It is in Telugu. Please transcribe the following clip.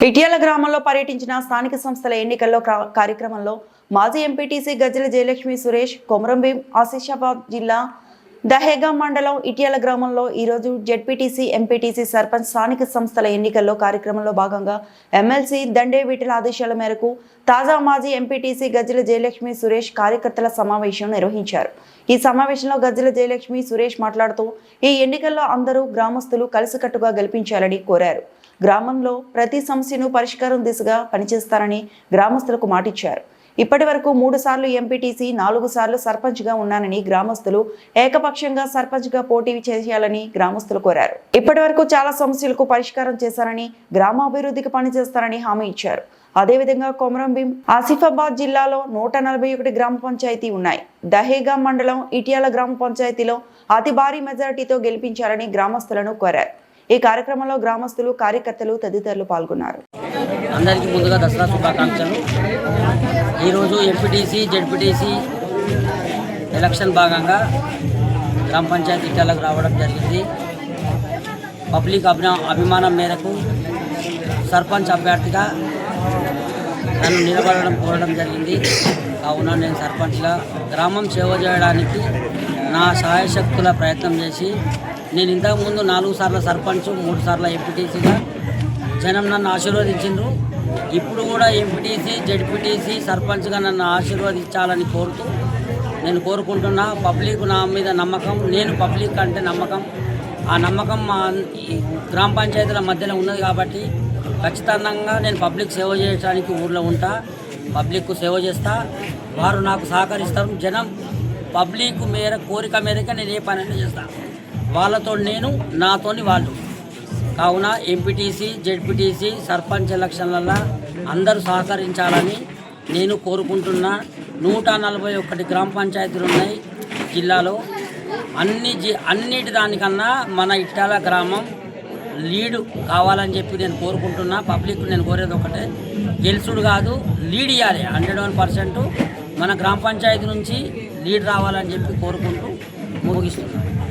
ఇటియాల గ్రామంలో పర్యటించిన స్థానిక సంస్థల ఎన్నికల్లో కార్యక్రమంలో మాజీ ఎంపీటీసీ గజ్జల జయలక్ష్మి సురేష్ కొమరంభీం ఆసిషాబాద్ జిల్లా దహేగా మండలం ఇటియాల గ్రామంలో ఈరోజు జెడ్పీటీసీ ఎంపీటీసీ సర్పంచ్ స్థానిక సంస్థల ఎన్నికల్లో కార్యక్రమంలో భాగంగా ఎమ్మెల్సీ దండే వీటిల ఆదేశాల మేరకు తాజా మాజీ ఎంపీటీసీ గజ్జల జయలక్ష్మి సురేష్ కార్యకర్తల సమావేశం నిర్వహించారు. ఈ సమావేశంలో గజ్జల జయలక్ష్మి సురేష్ మాట్లాడుతూ ఈ ఎన్నికల్లో అందరూ గ్రామస్తులు కలిసికట్టుగా గెలిపించాలని కోరారు. గ్రామంలో ప్రతి సమస్యను పరిష్కారం దిశగా పనిచేస్తారని గ్రామస్తులకు మాటిచ్చారు. ఇప్పటి వరకు మూడు సార్లు ఎంపీటీసీ నాలుగు సార్లు సర్పంచ్గా ఉన్నానని గ్రామస్తులు ఏకపక్షంగా సర్పంచ్గా పోటీ చేయాలని గ్రామస్తులు కోరారు. ఇప్పటి వరకు చాలా సమస్యలకు పరిష్కారం చేశారని గ్రామాభివృద్ధికి పనిచేస్తారని హామీ ఇచ్చారు. అదేవిధంగా కొమరంభీం ఆసిఫాబాద్ జిల్లాలో నూట నలభై ఒకటి గ్రామ పంచాయతీ ఉన్నాయి. దహేగా మండలం ఇటియాల గ్రామ పంచాయతీలో అతి భారీ మెజారిటీతో గెలిపించాలని గ్రామస్తులను కోరారు. ఈ కార్యక్రమంలో గ్రామస్తులు కార్యకర్తలు తదితరులు పాల్గొన్నారు. అందరికీ ముందుగా దసరా శుభాకాంక్షలు. ఈరోజు ఎంపీటీసీ జెడ్పీటీసీ ఎలక్షన్ భాగంగా గ్రామ పంచాయతీ ఇట్టాలకు రావడం జరిగింది. పబ్లిక్ అభిమా అభిమానం మేరకు సర్పంచ్ అభ్యర్థిగా నన్ను నిలబడడం కోరడం జరిగింది. కావున నేను సర్పంచ్గా గ్రామం సేవ చేయడానికి నా సహాయశక్తుల ప్రయత్నం చేసి నేను ఇంతకుముందు నాలుగు సార్లు సర్పంచ్ మూడు సార్లు ఎంపీటీసీగా జనం నన్ను ఆశీర్వదించిండ్రు. ఇప్పుడు కూడా ఎంపీటీసీ జెడ్పీటీసీ సర్పంచ్గా నన్ను ఆశీర్వదించాలని కోరుతూ నేను కోరుకుంటున్నా పబ్లిక్ నా మీద నమ్మకం నేను పబ్లిక్ అంటే నమ్మకం. ఆ నమ్మకం మా ఈ గ్రామ పంచాయతీల మధ్యలో ఉన్నది కాబట్టి ఖచ్చితంగా నేను పబ్లిక్ సేవ చేయడానికి ఊర్లో ఉంటా పబ్లిక్కు సేవ చేస్తా. వారు నాకు సహకరిస్తారు. జనం పబ్లిక్ మేర కోరిక మేరకే నేను ఏ పనైనా చేస్తాను వాళ్ళతో నేను నాతోని వాళ్ళు. కావున ఎంపీటీసీ జెడ్పీటీసీ సర్పంచ్ ఎలక్షన్లలో అందరూ సహకరించాలని నేను కోరుకుంటున్నా. నూట నలభై ఒకటి గ్రామ పంచాయతీలు ఉన్నాయి జిల్లాలో. అన్ని జి అన్నిటి దానికన్నా మన ఇట్టాల గ్రామం లీడు కావాలని చెప్పి నేను కోరుకుంటున్నా. పబ్లిక్ నేను కోరేది ఒకటే. గెలుసుడు కాదు లీడ్ ఇవ్వాలి హండ్రెడ్ వన్ పర్సెంట్ మన గ్రామ పంచాయతీ నుంచి లీడ్ రావాలని చెప్పి కోరుకుంటూ ముగిస్తున్నాను